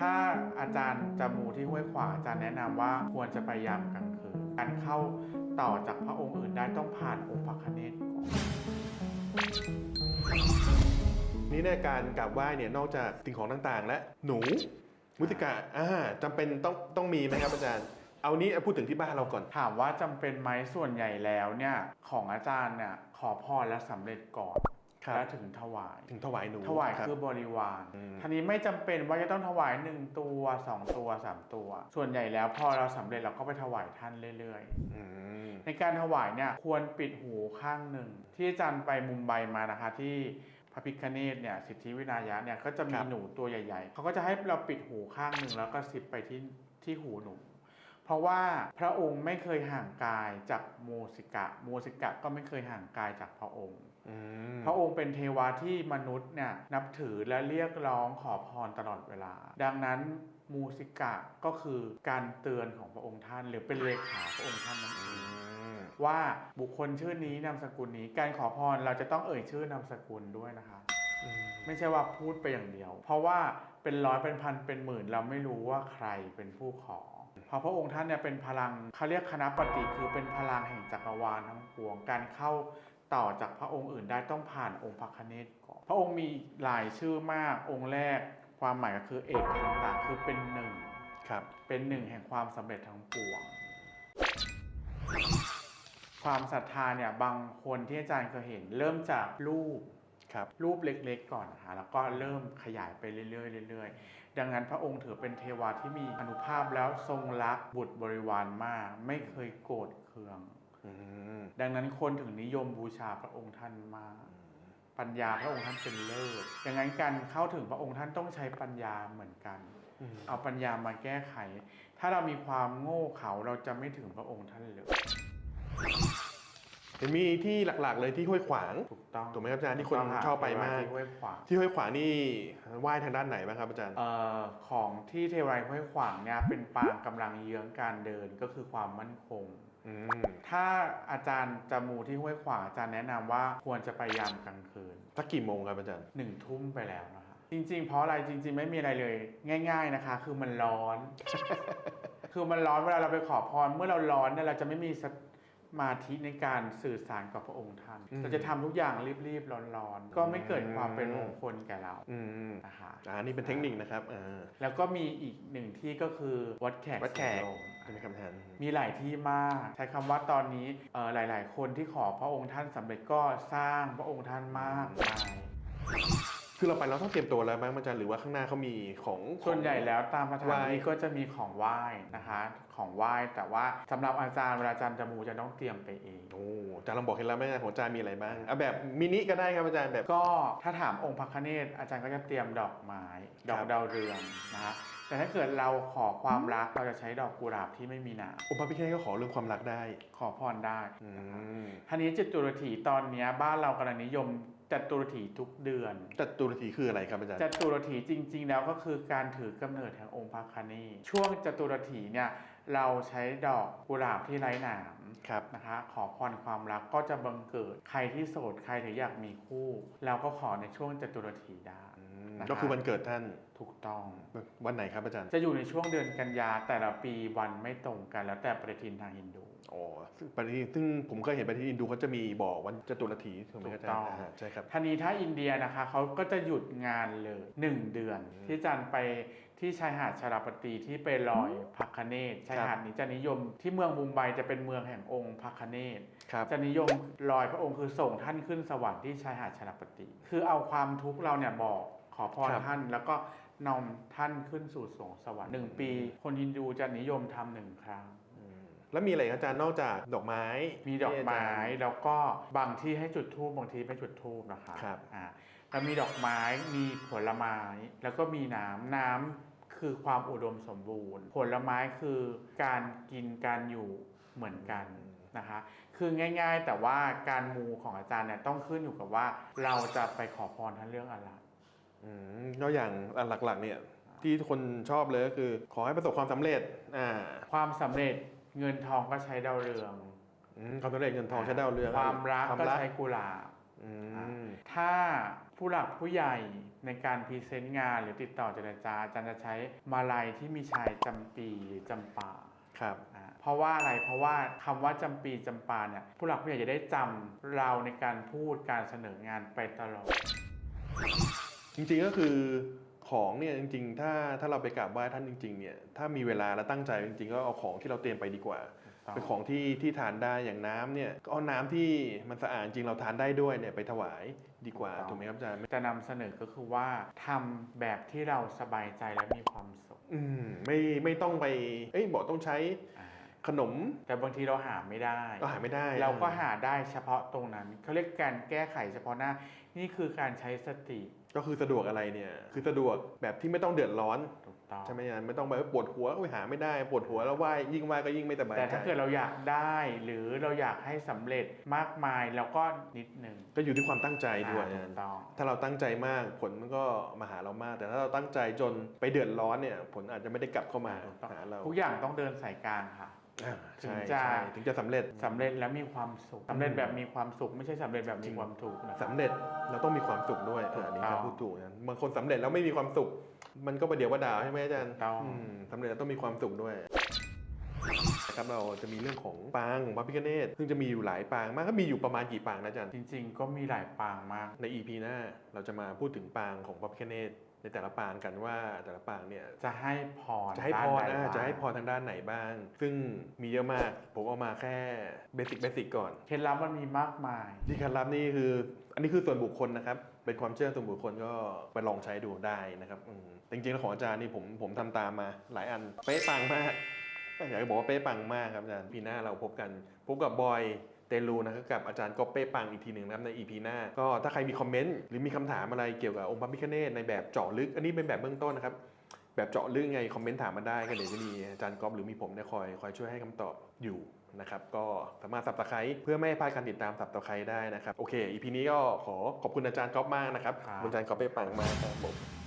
ถ้าอาจารย์จะมูที่ห้วยขวางอาจารย์แนะนำว่าควรจะไปยามกลางคืนการเข้าต่อจากพระองค์อื่นได้ต้องผ่านองค์พระคเนศก่อนนี่ในการกราบไหว้เนี่ยนอกจากสิ่งของต่างๆ และหนูมุติกาอ่าจำเป็นต้องต้องมีไหมครับอาจารย์เอานี้พูดถึงที่บ้านเราก่อน ถามว่าจำเป็นไหมส่วนใหญ่แล้วเนี่ยของอาจารย์เนี่ยขอพรและสำเร็จก่อนครับ แล้วถึงถวาย ถึงถวายหนูถวายรับคือบริวารอืมทีนี้ไม่จำเป็นว่าจะต้องถวายหนึ่งตัวสองตัวสามตัว ส่วนใหญ่แล้วพอเราสำเร็จเราก็ไปถวายท่านเรื่อยอืมๆในการถวายเนี่ยควรปิดหูข้างหนึ่ง ที่อาจารย์ไปมุมไบมานะคะที่พระพิคเนตเนี่ยสิทธิวินายะเนี่ยก็จะมีหนูตัวใหญ่ๆเขาก็จะให้เราปิดหูข้างหนึ่งแล้วก็สิบไปที่ที่หูหนูเพราะว่าพระองค์ไม่เคยห่างกายจากโมสิกะ โมสิกะก็ไม่เคยห่างกายจากพระองค์อืม พระองค์เป็นเทวาที่มนุษย์เนี่ยนับถือและเรียกร้องขอพรตลอดเวลา ดังนั้นมูสิกะก็คือการเตือนของพระองค์ท่าน หรือเป็นเลขาพระองค์ท่านนั่นเองอืมว่าบุคคลชื่อนี้นามสกุลนี้ การขอพรเราจะต้องเอ่ยชื่อนามสกุลด้วยนะคะอืมไม่ใช่ว่าพูดไปอย่างเดียว เพราะว่าเป็นร้อยเป็นพันเป็นหมื่นเราไม่รู้ว่าใครเป็นผู้ขอเพราะพระองค์ท่านเนี่ยเป็นพลังเขาเรียกคณะปฏิคือเป็นพลังแห่งจักรวาลทั้งปวงการเข้า ต่อจากพระองค์อื่นได้ต้องผ่านองค์พระคเนศก่อน พระองค์มีหลายชื่อมากองค์แรกความหมายก็คือเอกทันตะคือเป็นหนึ่งครับเป็นหนึ่งแห่งความสำเร็จทั้งปวง ความศรัทธาเนี่ยบางคนที่อาจารย์เคยเห็น เริ่มจากรูปครับรูปเล็กๆ ก่อนนะคะแล้วก็เริ่มขยายไปเรื่อยๆเรื่อยๆ ดังนั้นพระองค์ถือเป็นเทวาที่มีอนุภาพแล้วทรงรักบุตรบริวารมาก ไม่เคยโกรธเคืองอืม ดังนั้นคนถึงนิยมบูชาพระองค์ท่านมากปัญญาพระองค์ท่านเป็นเลิศดังนั้นการเข้าถึงพระองค์ท่านต้องใช้ปัญญาเหมือนกันอืมเอาปัญญามาแก้ไข ถ้าเรามีความโง่เขลาเราจะไม่ถึงพระองค์ท่านเลยเห็นมีที่หลักๆ เลยที่ห้วยขวางถูกต้องถูกไหมครับอาจารย์ที่คนถูกต้งชอบไปมากที่ห้วยขวางที่ห้วยขวางนี่ไหว้ทางด้านไหนบ้างครับอาจารย์เอ่อของที่เทวายห้วยขวางเนี่ยเป็นปางกำลังเยื้องการเดินก็คือความมั่นคงอืม ถ้าอาจารย์จะมูที่ห้วยขวางอาจารย์แนะนำว่าควรจะไปยามกลางคืนสักกี่โมงครับอาจารย์ หนึ่งทุ่มไปแล้วนะคะจริง ๆ เพราะอะไรจริง ๆ ไม่มีอะไรเลย ง่าย ๆนะคะ คือมันร้อน คือมันร้อนเวลาเราไปขอพรเมื่อเราร้อนเนี่ยเราจะไม่มีส มาธิในการสื่อสารกับพระองค์ท่านอืมเราจะทำทุกอย่างรีบๆร้อนๆ ก็ไม่เกิดความเป็นมงคลแก่เราอืมนะคะอ่านี่เป็นเทคนิคนะครับอ่าแล้วก็มีอีกหนึ่งที่ก็คือวัดแขกวัดแขกสีลมใช่ไหมครับอาจารย์มีหลายที่มาก ใช้คำว่าตอนนี้เอ่อหลาย ๆ คนที่ขอพระองค์ท่านสำเร็จก็สร้างพระองค์ท่านมากมาย คือเราไปเราต้องเตรียมตัวแล้วบ้างอาจารย์หรือว่าข้างหน้าเขามีของส่วนใหญ่แล้วตามสถานไหว้ที่ก็จะมีของไหว้นะคะของไหว้แต่ว่าสำหรับอาจารย์เวลาอาจารย์จะมูจะต้องเตรียมไปเองโอ้อาจารย์ลองบอกเคล็ดลับไหมอาจารย์ของอาจารย์มีอะไรบ้างเอาแบบมินิก็ได้ครับอาจารย์แบบก็ถ้าถามองค์พระคเนศอาจารย์ก็จะเตรียมดอกไม้ ดอกดาวเรืองนะคะแต่ถ้าเกิดเราขอความรักเราจะใช้ดอกกุหลาบที่ไม่มีหนามองค์พระพิฆเนศก็ขอเรื่องความรักได้ ขอพรได้อืนะคะมทีนี้จตุรถีตอนเนี้ยบ้านเรากำลังนิยม จตุรถีทุกเดือน จัตุรถีคืออะไรครับอาจารย์จตุรถีจริง ๆ แล้วก็คือการถือกำเนิดแห่งองค์พระคเนศช่วงจตุรถีเนี่ยเราใช้ดอกกุหลาบที่ไร้หนามครับนะคะขอพรความรักก็จะบังเกิดใครที่โสดใครที่อยากมีคู่ เราก็ขอในช่วงจตุรถีได้อืมนะคะก็คือวันเกิดท่านถูกต้องวันไหนครับอาจารย์ จะอยู่ในช่วงเดือนกันยาแต่ละปีวันไม่ตรงกันแล้วแต่ปฏิทินทางฮินดู อ๋อซึ่งปฏิทินซึ่งผมเคยเห็นปฏิทินอินดูเขาจะมีบอกวันจตุรถีถูกไหมครับอาจารถูกต้ย์องอ่าใช่ครับท่านี้ถ้าอินเดียนะคะเขาก็จะหยุดงานเลย 1 เดือนอืมที่จันไปที่ชายหาดชาลาปตีที่ไปลอยพระคเนศชายหาดนี้จะนิยมที่เมืองมุมไบจะเป็นเมืองแห่งองค์พระคเนศครับจะนิยมลอยพระองค์คือส่งท่านขึ้นสวรรค์ที่ชายหาดชาลาปตีคือเอาความทุกข์เราเนี่ยบอกขอพรครับท่านแล้วก็นอมท่านขึ้นสู่สวงสวรรค์หนึ่งปี คนฮินดูจะนิยมทำหนึ่งครั้งอืม แล้วมีอะไรครับอาจารย์นอกจากดอกไม้มีดอกไม้ที่าจารย์แล้วก็บางที่ให้จุดธูปบางทีไม่จุดธูปนะคะครับอ่าแล้วมีดอกไม้มีผลไม้แล้วก็มีน้ำน้ำคือความอุดมสมบูรณ์ ผลไม้คือการกินการอยู่เหมือนกันนะคะคือง่าย ๆ แต่ว่าการมูของอาจารย์เนี่ยต้องขึ้นอยู่กับว่า เราจะไปขอพรท่านเรื่องอะไรอืมก็อย่างอันหลักๆเนี่ยที่ทุกคนชอบเลยก็คือ ขอให้ประสบความสำเร็จอ่าความสำเร็จ เงินทองก็ใช้ดาวเรืองอืมความสำเร็จเงินทองใช้ดาวเรืองความรักความก็รักใช้กุหลาบอืมถ้าผู้หลักผู้ใหญ่ในการพรีเซนต์งานหรือติดต่อเจรจาอาจารย์จะใช้มาลัยที่มีชายจำปีหรือจำปาครับอ่าเพราะว่าอะไรเพราะว่าคำว่าจำปีจำปาเนี่ยผู้หลักผู้ใหญ่จะได้จำเราในการพูดการเสนองานไปตลอด จริงๆก็คือ ของเนี่ยจริงๆ ถ้าถ้าเราไปกราบไหว้ท่านจริงๆเนี่ยถ้ามีเวลาและตั้งใจจริงๆ ก็เอาของที่เราเตรียมไปดีกว่า เป็นของที่ที่ทานได้อย่างน้ำเนี่ยก็เอาน้ำที่มันสะอาดจริงเราทานได้ด้วยเนี่ยไปถวายดีกว่าถูกไหมครับอาจารย์จะนำเสนอก็คือว่าทำแบบที่เราสบายใจและมีความสุขอืมไม่ไม่ต้องไปเอ้ยบอกต้องใช้อ่าขนม แต่บางทีเราหาไม่ได้ก็หาไม่ได้ เราก็หาได้เฉพาะตรงนั้นเขาเรียกการแก้ไขเฉพาะหน้านี่คือการใช้สติก็คือสะดวกอะไรเนี่ย คือสะดวกแบบที่ไม่ต้องเดือดร้อนถูกต้องใช่ไหมอาจารย์ไม่ต้องไปปวดหัวก็หาไม่ได้ปวดหัวแล้วไหว้ยิ่งไหว้ก็ยิ่งไม่สบายแต่ใจถ้าเกิดเราอยากได้หรือเราอยากให้สำเร็จมากมายเราก็นิดหนึ่งก็อยู่ที่ความตั้งใจด้วยอ่าอาถูจารกย์ต้องถ้าเราตั้งใจมากผลมันก็มาหาเรามาก แต่ถ้าเราตั้งใจจนไปเดือดร้อนเนี่ย ผลอาจจะไม่ได้กลับเข้ามาถูกต้องหาเราทุกอย่างต้องเดินสายกลางค่ะอ่าถึงใช่จะใช่ถึงจะสำเร็จสำเร็จแล้วมีความสุขสำเร็จแบบมีความสุขไม่ใช่สำเร็จแบบมีความทุกข์นะสำเร็จเราต้องมีความสุขด้วยถูกอันนี้ต้จะองพูดถูกนะบางคนสำเร็จแล้วไม่มีความสุข มันก็ประเดี๋ยวประดาวใช่ไหมอาจารย์ถูกต้องอืมสำเร็จแล้วต้องมีความสุขด้วยนะครับเราจะมีเรื่องของปางของพระพิฆเนศซึ่งจะมีอยู่หลายปางมากก็มีอยู่ประมาณกี่ปางนะอาจารย์จริง ๆ ก็มีหลายปางมากใน EP หน้าเราจะมาพูดถึงปางของพระพิฆเนศ ในแต่ละปางกันว่าแต่ละปางเนี่ยจะให้พรจะให้พรด้านนะใดบ้างจะให้พรทางด้านไหนบ้าง ซึ่งมีเยอะมากผมเอามาแค่เบสิกเบสิกก่อนเคล็ดลับมันมีมากมาย ที่เคล็ดลับนี่คือ อันนี้คือส่วนบุคคลนะครับ เป็นความเชื่อส่วนบุคคลก็ไปลองใช้ดูได้นะครับอืมแต่จริงๆแล้วของอาจารย์นี่ผมผมทำตามมาหลายอันเป๊ะปังมากอยากจะบอกว่าเป๊ะปังมากครับอาจารย์ปีหน้าเราพบกันพบกับบอย เตลูนะครับกับอาจารย์ก็เป๊ะปังอีกทีหนึ่งนะครับใน EP หน้า ก็ถ้าใครมีคอมเมนต์หรือมีคำถามอะไรเกี่ยวกับองค์พระพิฆเนศในแบบเจาะลึก อันนี้เป็นแบบเบื้องต้นนะครับแบบเจาะลึกไงคอมเมนต์ถามมาได้ก็เดี๋ยวจะมีอาจารย์ก๊อฟหรือมีผมเนี่ยคอยคอยช่วยให้คำตอบอยู่นะครับก็สามารถสับตะไคร้เพื่อไม่ให้พลาดการติดตามสับตะไคร้ได้นะครับโอเคอีพีนี้ก็ขอขอบคุณอาจารย์ก๊อฟมากนะครับครับขอบคุณอาจารย์ก๊อฟไปปังมากครับผม